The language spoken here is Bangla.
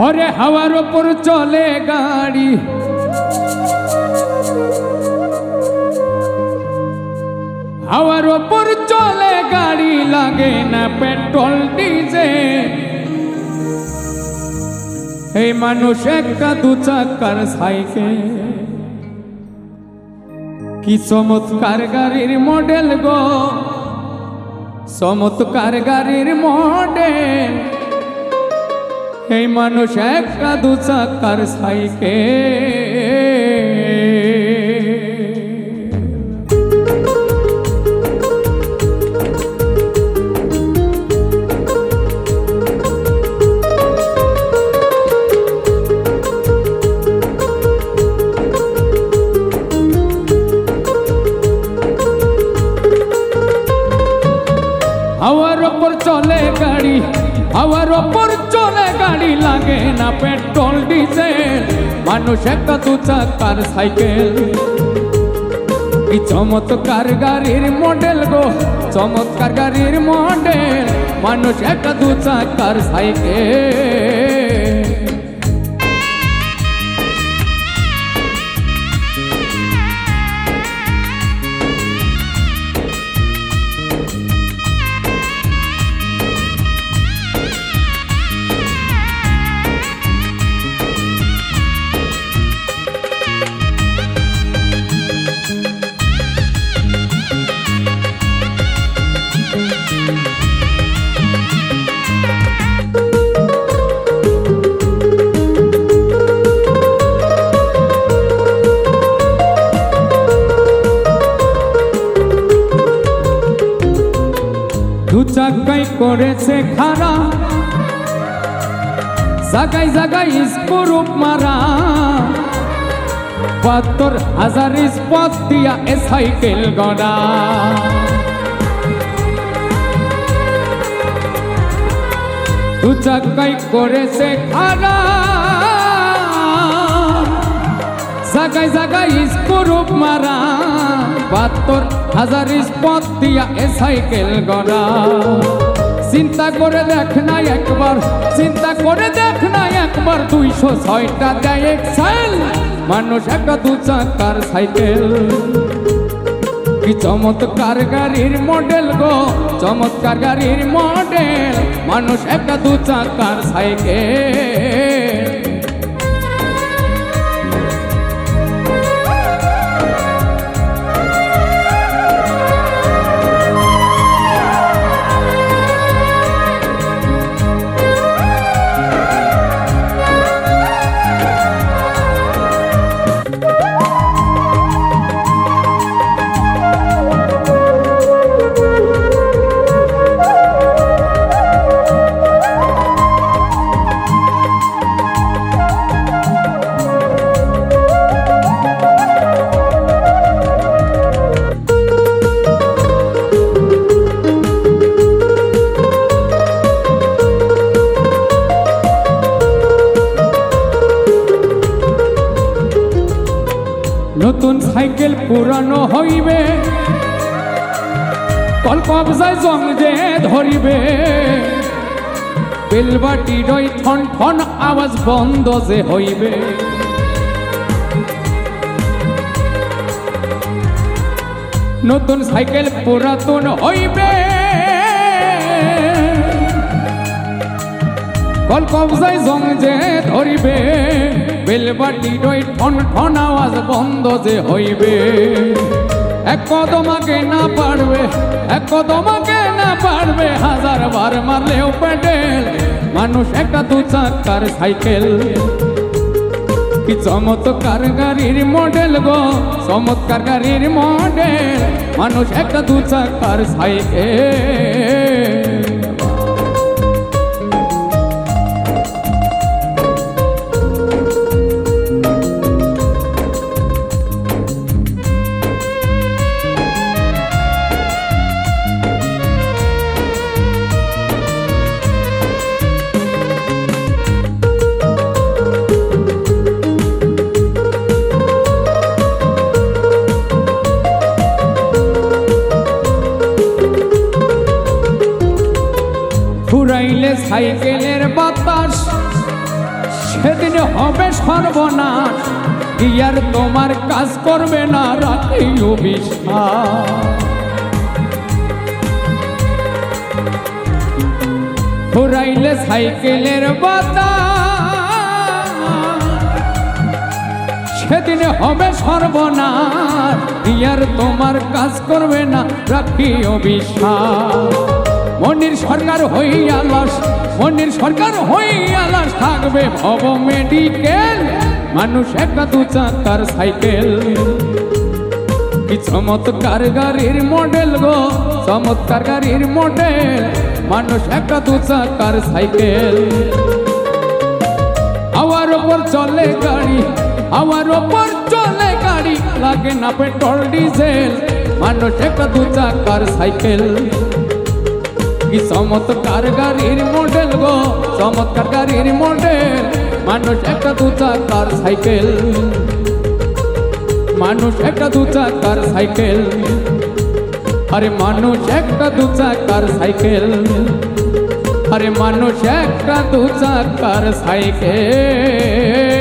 হরে হাওয়ার ওপর চলে গাড়ি। হাওয়ার ওপর চলে গাড়ি লাগে না পেট্রোল, ডিজেল। এই মানুষ একটা দু চাকার সাইকেল। কি চমৎকার গাড়ির মডেল গো। চমৎকার গাড়ির মডেল। এই মানুষ এক সাধু চাকার সাইকেল। হাওয়ার ওপর চলে গাড়ি লাগে না পেট্রোল ডিজেল মানুষ একটা দু চাকার সাইকেল কি চমৎকার গাড়ির মডেল গো চমৎকার গাড়ির মডেল মানুষ একটা দু চাকার সাইকেল দু চাকাই করেছে খারা। জাগাই জাগাই স্কুরুপ মারা। বাহাত্তর হাজার স্পট দিয়া এ সাইকেল গড়া। দু চাকাই করেছে খারা। জাগাই জাগাই স্কুরুপ মারা। বাহাত্তর হাজার স্পট দিয়া এ সাইকেল গড়া। চিন্তা করে দেখ না একবার, চিন্তা করে দেখ না একবার, দুইশো ছয়টা দেয় এক্সেল মানুষ একটা দু চাকার সাইকেল। কি চমৎকার গাড়ির মডেল গো, চমৎকার গাড়ির মডেল। মানুষ একটা দু চাকার সাইকেল। নতুন সাইকেল পুরানো হইবে। কল কবজায় জং যে ধরিবে। বেলবাটি রই ঠন ঠন আওয়াজ বন্ধ যে হইবে। নতুন সাইকেল পুরাতন হইবে। কল কবজায় জং যে ধরিবে। বেলবাটি রই ঠন ঠন আওয়াজ বন্ধ যে হইবে। এক কদমাকে না পারবে, এক কদমাকে না পারবে, হাজার বার মারলেও প্যাডেল মানুষ একটা দু চাকার সাইকেল। কি চমৎকার গাড়ির মডেল গো, চমৎকার গাড়ির মডেল। মানুষ একটা দু চাকার সাইকেল। সাইকেলের বাতাস, সেদিন হবে সর্বনাশ। ইয়ার তোমার কাজ করবে না বিশ্বাস ফুরাইলে সাইকেলের বাতা সেদিন হবে সর্বনাশ। ইয়ার তোমার কাজ করবে না রাখি অবিশ্বাস মনির সরকার হইয়া লাশ, মনির সরকার হইয়া লাশ থাকবে ভব মেডিকেল মানুষ একটা দু চাকার সাইকেল। কি চমৎকার গাড়ির মডেল গো, চমৎকার গাড়ির মডেল মানুষ একটা দু চাকার সাইকেল। হাওয়ার ওপর চলে গাড়ি, হাওয়ার ওপর চলে গাড়ি, লাগে না পেট্রোল ডিজেল। মানুষ একটা দু চাকার সাইকেল। কি চমৎকার গাড়ির মডেল গো, চমৎকার গাড়ির মডেল মানুষ একটা দু চাকার সাইকেল। মানুষ একটা দু চাকার সাইকেল। আরে মানুষ একটা দু চাকার সাইকেল। আরে মানুষ একটা দু চাকার সাইকেল।